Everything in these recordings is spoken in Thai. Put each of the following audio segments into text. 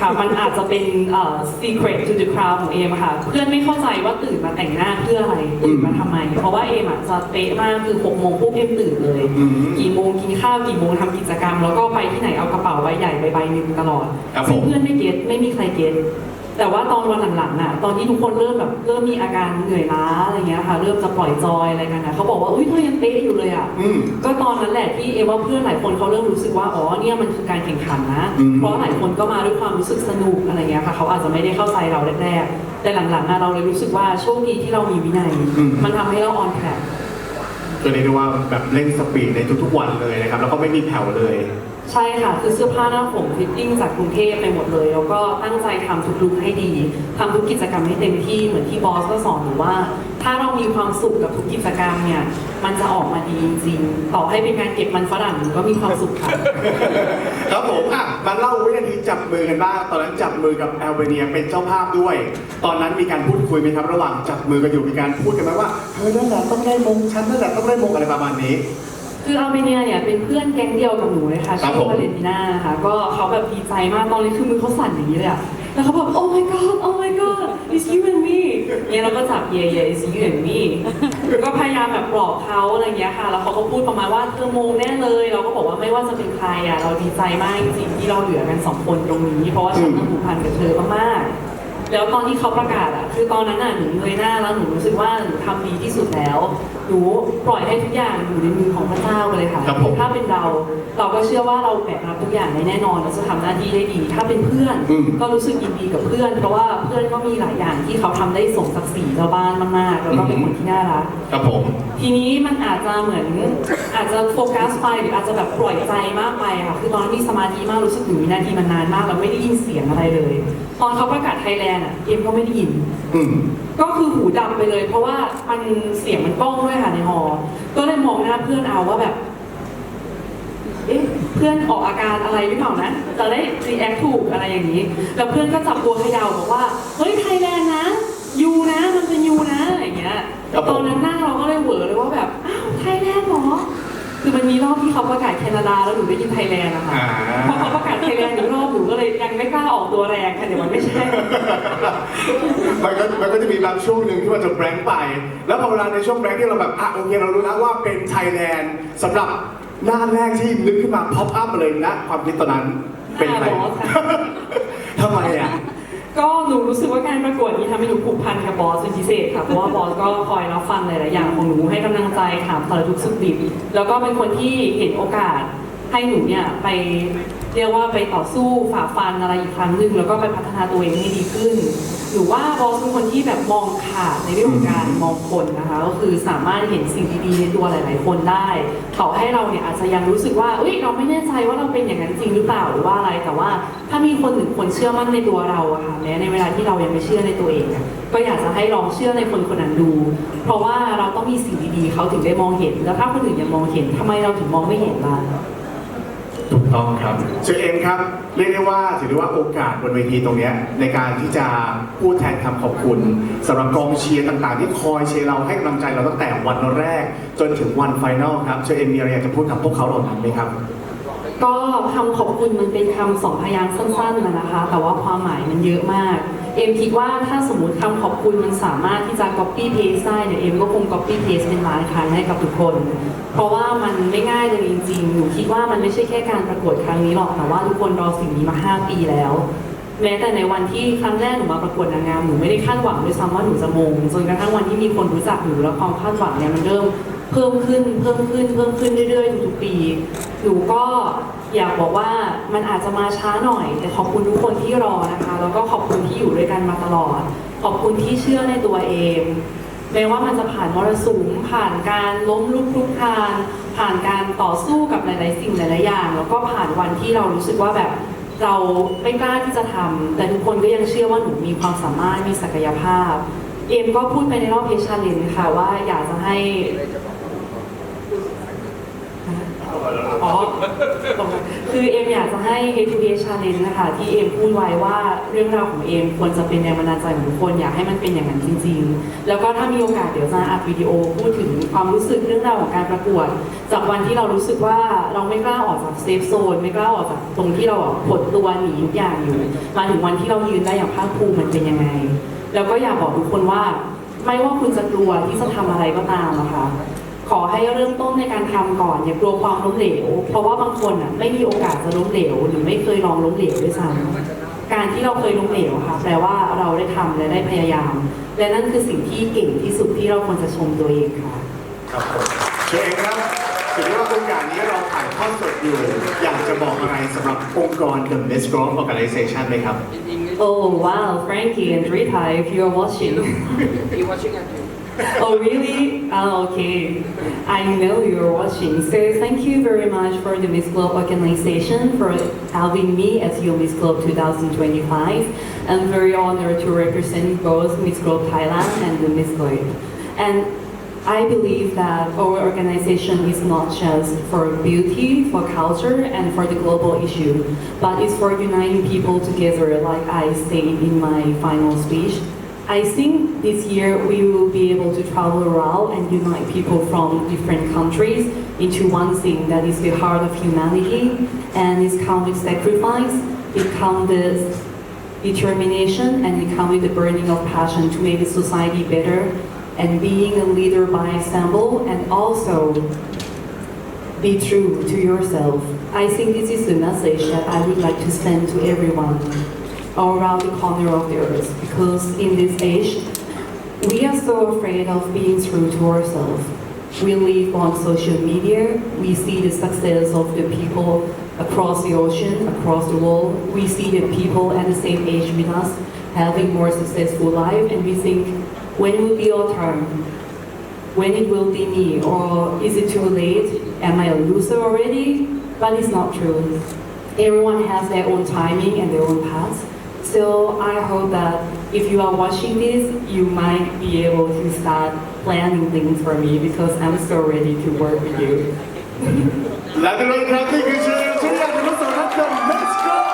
ค่ะมันอาจจะเป็นเอ่อ secret to the crowd ของเอมอะค่ะ เพื่อนไม่เข้าใจว่าตื่นมาแต่งหน้าเพื่ออะไรตื่นมาทำไม เพราะว่าเอมอะจะเป๊ะมากคือ6โมงปุ๊บเอมตื่นเลย อืมกี่โมงกินข้าวกี่โมงทำกิจกรรม แล้วก็ไปที่ไหนเอากระเป๋าใบใหญ่ใบใบหนึ่งตลอดครับซึ่งผมเพื่อนไม่เก็ตไม่มีใครเก็ต แต่ว่าตอนวันหลังๆน่ะตอนที่ทุกคนเริ่มแบบเริ่มมีอาการเหนื่อยล้าอะไรเงี้ยค่ะ เริ่มจะปล่อยจอยอะไรกันนะเขาบอกว่าอุ้ยเธอยังเป๊ะอยู่เลยอะอืม ก็ตอนนั้นแหละที่เอว่าเพื่อนหลายคนเขาเริ่มรู้สึกว่าอ๋อเนี่ยมันคือการแข่งขันนะอืม เพราะหลายคนก็มาด้วยความรู้สึกสนุกอะไรเงี้ยค่ะเขาอาจจะไม่ได้เข้าใจเราแรกๆแต่หลังๆอะเราเลยรู้สึกว่าโชคดีที่เรามีวินัย มันทำให้เราออนแทร็ก ก็เรียกได้ว่าแบบเร่งสปีดในทุกๆวันเลยนะครับ แล้วก็ไม่มีแผ่วเลย ใช่ค่ะ คือเสื้อผ้าหน้าผมฟิตติ้งจากกรุงเทพไปหมดเลย แล้วก็ตั้งใจทำทุกลุคให้ดีทำทุกกิจกรรมให้เต็มที่เหมือนที่บอสก็สอนหนูว่า ถ้าเรามีความสุขกับทุกกิจกรรมเนี่ย มันจะออกมาดีจริงต่อให้เป็นการเก็บมันฝรั่งหนูก็มีความสุขค่ะครับผมอะมาเล่าวินาทีจับมือกันบ้างตอนนั้นจับมือกับแอลเบเนียเป็นเจ้าภาพด้วย ตอนนั้นมีการพูดคุยไหมครับระหว่างจับมือกันอยู่มีการพูดกันไหมว่าเธอนั่นแหละต้องได้มงฉันนั่นแหละต้องได้มงอะไรประมาณนี้ คืออาร์เมเนียเนี่ยเป็นเพื่อนแก๊งเดียวกับหนูเลยค่ะครัชื่บผมอวาเลนติน่าค่ะ ก็เขาแบบดีใจมากตอนนี้คือมือเขาสั่นอย่างนี้เลยอะแล้วเขาแบบ oh my god oh my god it's you and me เนี่ยเราก็จับ yeah yeah it's you and me ก็พยายามแบบปลอบเขาอะไรเงี้ยค่ะ แล้วเขาก็พูดประมาณว่าเธอโมงแน่เลย เราก็บอกว่าไม่ว่าจะเป็นใครอะเราดีใจมากจริงๆที่เราเหลือกันสองคนตรงนี้ เพราะว่าฉันต้องผูกพันกับเธอมากๆ แล้วตอนที่เขาประกาศอะคือตอนนั้นอะหนูเงยหน้าแล้วหนูรู้สึกว่าหนูทำดีที่สุดแล้ว หนูปล่อยให้ทุกอย่างอยู่ในมือของพระเจ้าไปเลยค่ะ ครับผม ถ้าเป็นเราเราก็เชื่อว่าเราแบกรับทุกอย่างได้แน่นอนเราจะทำหน้าที่ได้ดี ถ้าเป็นเพื่อนอืม ก็รู้สึกยินดีกับเพื่อน เพราะว่าเพื่อนก็มีหลายอย่างที่เขาทำได้สมศักดิ์ศรีชาวบ้านมากๆแล้วก็เป็นคนที่น่ารัก ครับผม ทีนี้มันอาจจะเหมือนอาจจะโฟกัสไปหรืออาจจะแบบปล่อยใจมากไปค่ะคือตอนนั้นมีสมาธิมากรู้สึกถึงวินาทีมันนานมากแล้วไม่ได้ยินเสียงอะไรเลย ตอนเขาประกาศไทยแลนด์อะเอ็มก็ไม่ได้ยิน อืม ก็คือหูดับไปเลย เพราะว่ามันเสียงมันก้องด้วยค่ะในหอ ก็เลยมองหน้าเพื่อนเอาว่าแบบ เอ๊ะเพื่อนออกอาการอะไรหรือเปล่านะจะได้รีแอคถูกอะไรอย่างนี้ แล้วเพื่อนก็จับตัวเขยาวบอกว่า เฮ้ยไทยแลนด์นะ ยูนะ มันเป็นยูนะ อย่างเงี้ย ครับผม ตอนนั้นหน้าเราก็เลยเหวอเลยว่าแบบ อ้าวไทยแลนด์เหรอ คือมันมีรอบที่เขาประกาศแคนาดาแล้วหนูได้ยินไทยแลนด์นะคะอ่า พอเขาประกาศไทยแลนด์อีกรอบหนูก็เลยยังไม่กล้าออกตัวแรงค่ะเดี๋ยวมันไม่ใช่ มันก็มันก็จะมีบางช่วงหนึ่งที่มันจะแบงค์ไป แล้วพอเวลาในช่วงแบงค์ที่เราแบบอะโอเคเรารู้แล้วว่าเป็นไทยแลนด์สำหรับหน้าแรกที่นึกขึ้นมาพ็อปอัพมาเลยนะ ความคิดตอนนั้นเป็นใครหน้าบอสค่ะ ทำไมอะ ก็หนูรู้สึกว่าการประกวดนี้ทำให้หนูผูกพันกับบอสเป็นพิเศษค่ะเพราะว่าบอสก็คอยรับฟังหลายๆอย่างของหนูให้กำลังใจถามสารทุกข์สุขดิบแล้วก็เป็นคนที่เห็นโอกาสให้หนูเนี่ยไป เรียกว่าไปต่อสู้ฝ่าฟันอะไรอีกครั้งหนึ่งแล้วก็ไปพัฒนาตัวเองให้ดีขึ้นหนูว่าบอสเป็นคนที่แบบมองขาดในเรื่องของการมองคนนะคะก็คือสามารถเห็นสิ่งดีๆในตัวหลาย ๆ คนได้ต่อให้เราเนี่ยอาจจะยังรู้สึกว่าเอ้ยเราไม่แน่ใจว่าเราเป็นอย่างนั้นจริงหรือเปล่าหรือว่าอะไรแต่ว่าถ้ามีคนหนึ่งคนเชื่อมั่นในตัวเราอะค่ะแม้ในเวลาที่เรายังไม่เชื่อในตัวเองก็อยากจะให้ลองเชื่อในคนคนนั้นดู เพราะว่าเราต้องมีสิ่งดีๆเขาถึงได้มองเห็น แล้วถ้าคนอื่นยังมองเห็นทำไมเราถึงมองไม่เห็นล่ะ ถูกต้องครับ เชอเอ็มครับ เรียกได้ว่าถือได้ว่าโอกาสบนเวทีตรงเนี้ยในการที่จะพูดแทนคำขอบคุณสำหรับกองเชียร์ต่างๆ ที่คอยเชียร์เราให้กำลังใจเราตั้งแต่วันแรก จนถึงวันไฟนอลครับเชอเอ็มมีอะไรอยากจะพูดกับพวกเขาเหล่านั้นไหมครับ ก็คำขอบคุณมันเป็นคำสองพยางค์สั้นๆนะนะคะ แต่ว่าความหมายมันเยอะมาก เอ็มคิดว่าถ้าสมมติคำขอบคุณมันสามารถที่จะ copy paste ได้เนี่ยเอ็มก็คง copy paste เป็นหลานครั้งให้กับทุกคน เพราะว่ามันไม่ง่ายเลยจริงๆหนูคิดว่ามันไม่ใช่แค่การประกวดครั้งนี้หรอกแต่ว่าทุกคนรอสิ่งนี้มา 5 ปีแล้วแม้แต่ในวันที่ครั้งแรกหนูมาประกวดนางงามหนูไม่ได้คาดหวังด้วยซ้ำว่าหนูจะมงจนกระทั่งวันที่มีคนรู้จักหนูแล้วความคาดหวังเนี่ยมันเริ่มเพิ่มขึ้นเพิ่มขึ้นเพิ่มขึ้นเรื่อยๆทุกๆปีหนูก็ อยากบอกว่ามันอาจจะมาช้าหน่อย แต่ขอบคุณทุกคนที่รอนะคะ แล้วก็ขอบคุณที่อยู่ด้วยกันมาตลอด ขอบคุณที่เชื่อในตัวเองแม้ว่ามันจะผ่านมรสุมผ่านการล้มลุกคลุกคลานผ่านการต่อสู้กับหลาย ๆ สิ่งหลาย ๆ อย่าง แล้วก็ผ่านวันที่เรารู้สึกว่าแบบเราไม่กล้าที่จะทำแต่ทุกคนก็ยังเชื่อว่าหนูมีความสามารถมีศักยภาพ เอ็มก็พูดไปในรอบเพชรชาเลนจ์ค่ะว่าอยากจะให้อ๋อ คือเอ็มอยากจะให้ A to A Challenge นะคะที่เอ็มพูดไว้ว่าเรื่องราวของเอ็มควรจะเป็นแรงบันดาลใจของทุกคนอยากให้มันเป็นอย่างนั้นจริง ๆ แล้วก็ถ้ามีโอกาสเดี๋ยวจะอัดวิดีโอพูดถึงความรู้สึกเรื่องราวของการประกวด จากวันที่เรารู้สึกว่าเราไม่กล้าออกจากเซฟโซนไม่กล้าออกจากตรงที่เราอะหดตัวหนีทุกอย่างอยู่มาถึงวันที่เรายืนได้อย่างภาคภูมิมันเป็นยังไง แล้วก็อยากบอกทุกคนว่า ไม่ว่าคุณจะกลัวที่จะทำอะไรก็ตามนะคะ ขอให้เริ่มต้นในการทำก่อนอย่ากลัวความล้มเหลว เพราะว่าบางคนอะไม่มีโอกาสจะล้มเหลว หรือไม่เคยลองล้มเหลวด้วยซ้ำการที่เราเคยล้มเหลวค่ะแปลว่าเราได้ทำและได้พยายาม และนั่นคือสิ่งที่เก่งที่สุดที่เราควรจะชมตัวเองค่ะครับผมเชอเอมครับถือว่าโอกาสนี้เราถ่ายทอดสดอยู่ อยากจะบอกอะไรสำหรับองค์กร The Miss Golf Organization ไหมครับ Oh wow Frankie and Rita if you're watching You watching at you? Oh really? Oh okay. I know you're watching. So thank you very much for the Miss Globe organization for having me as your Miss Globe 2025. I'm very honored to represent both Miss Globe Thailand and the Miss Globe. And I believe that our organization is not just for beauty, for culture, and for the global issue, but it's for uniting people together, like I said in my final speech. I think this year we will be able to travel around and unite people from different countries into one thing that is the heart of humanity, and it's with sacrifice, it comes with determination, and it comes with the burning of passion to make the society better, and being a leader by example, and also be true to yourself. I think this is the message that I would like to send to everyone all around the corner of the earth because in this age, we are so afraid of being true to ourselves. We live on social media, we see the success of the people across the ocean, across the world. We see the people at the same age with us having more successful life and we think, when will be our turn? when it will be me, or is it too late? Am I a loser already? But it's not true. Everyone has their own timing and their own path. So I hope that if you are watching this, you might be able to start planning things for me because I'm so ready to work with you. และในวันครับนี่คือเชอเอมชุดยานุสาวรีย์ The Miss Golf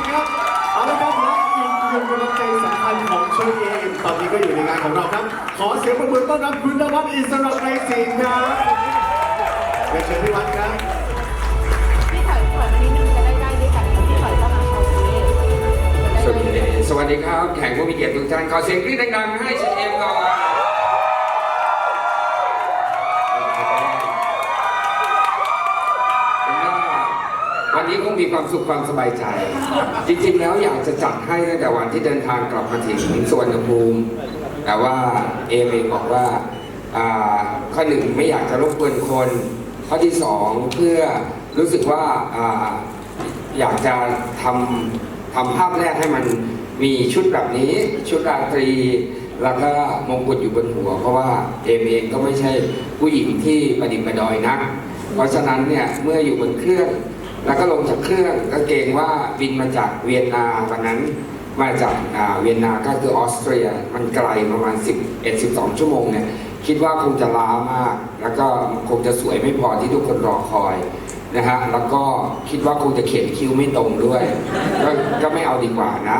2025ครับเอาละครับและอีกหนึ่งกำลังใจสำคัญของเชอเอมตอนนี้ก็อยู่ในงานของเราครับ ขอเสียงปรบมือต้อนรับคุณนวัดอิสระไกรศิลป์ครับเรียนเชิญพี่วัดครับ วัสดีครับ แขกผู้มีเกียรติทุกท่าน ขอเสียงกรี๊ดดังๆ ให้เชนเอ็มก่อนวันนี้คงมีความสุขความสบายใจ จริงๆ แล้วอยากจะจัดให้ตั้งแต่วันที่เดินทางกลับมาถึงสวนภูมิ แต่ว่าเอมเองบอกว่าข้อหนึ่งไม่อยากจะรบกวนคน ข้อที่สองเพื่อรู้สึกว่าอ่าอยากจะทำ ทำภาพแรกให้มันมีชุดแบบนี้ ชุดราตรี แล้วก็มงกุฎอยู่บนหัว เพราะว่าเอมเองก็ไม่ใช่ผู้หญิงที่ประดิษฐ์ประดอยนัก เพราะฉะนั้นเนี่ยเมื่ออยู่บนเครื่อง แล้วก็ลงจากเครื่องก็เกรงว่าบินมาจากเวียนนาวันนั้นมาจากเวียนนาก็คือออสเตรีย มันไกลประมาณ 11-12 ชั่วโมงเนี่ยคิดว่าคงจะล้ามาก แล้วก็คงจะสวยไม่พอที่ทุกคนรอคอย นะฮะแล้วก็คิดว่าคงจะเขียนคิ้วไม่ตรงด้วย ก็ก็ไม่เอาดีกว่านะ